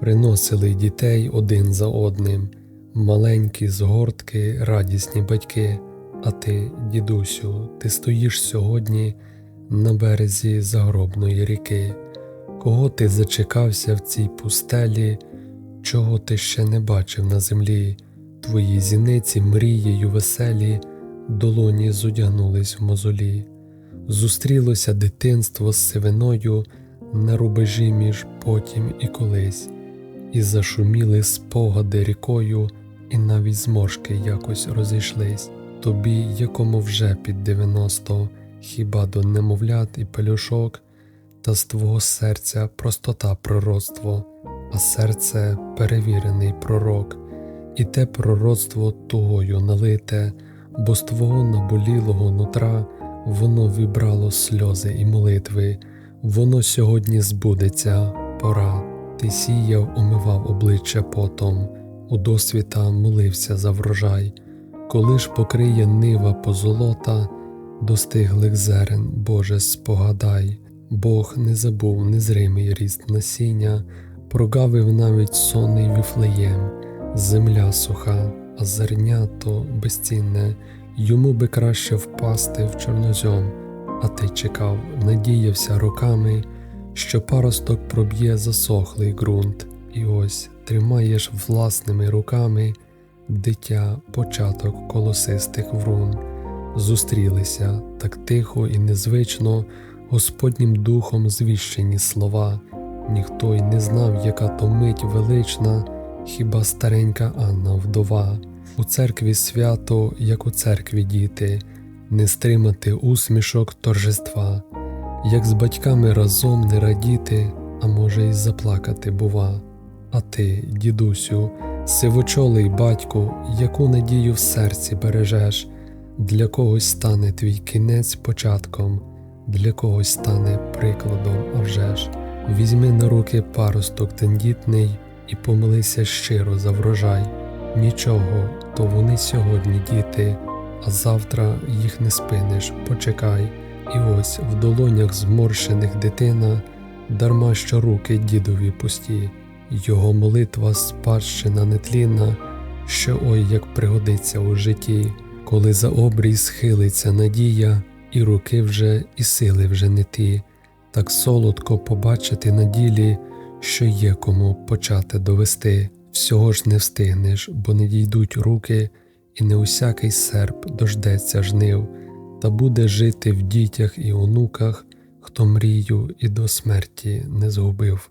приносили дітей один за одним, маленькі згортки, радісні батьки. А ти, дідусю, ти стоїш сьогодні на березі загробної ріки. Кого ти зачекався в цій пустелі, чого ти ще не бачив на землі? Твої зіниці мрією веселі, долоні зодягнулись в мозолі. Зустрілося дитинство з сивиною на рубежі між потім і колись, і зашуміли спогади рікою, і навіть зморшки якось розійшлись. Тобі, якому вже під дев'яносто, хіба до немовлят і пелюшок, та з твого серця простота пророцтво, а серце перевірений пророк, і те пророцтво тугою налите, бо з твого наболілого нутра воно вібрало сльози і молитви, воно сьогодні збудеться, пора. Ти сіяв, омивав обличчя потом, у досвіта молився за врожай, коли ж покриє нива позолота, достиглих зерен, Боже, спогадай, Бог не забув незримий ріст насіння, прогавив навіть сонний віфлеєм, земля суха, а зернято безцінне, йому би краще впасти в чорнозьом, а ти чекав, надіявся роками, що паросток проб'є засохлий ґрунт, і ось тримаєш власними руками дитя початок колосистих врун. Зустрілися так тихо і незвично Господнім духом звіщені слова, ніхто й не знав, яка то мить велична, хіба старенька Анна вдова. У церкві свято, як у церкві діти, не стримати усмішок торжества, як з батьками разом не радіти, а може й заплакати бува. А ти, дідусю, сивочолий батьку, яку надію в серці бережеш, для когось стане твій кінець початком, для когось стане прикладом, а вже ж. Візьми на руки паросток тендітний і помилися щиро за врожай. Нічого, то вони сьогодні діти, а завтра їх не спиниш, почекай. І ось в долонях зморщених дитина, дарма що руки дідові пусті, його молитва спадщина нетлінна, що ой як пригодиться у житті, коли за обрій схилиться надія, і руки вже, і сили вже не ті, так солодко побачити на ділі, що є кому почати довести. Всього ж не встигнеш, бо не дійдуть руки, і не усякий серп дождеться жнив, та буде жити в дітях і онуках, хто мрію і до смерті не згубив.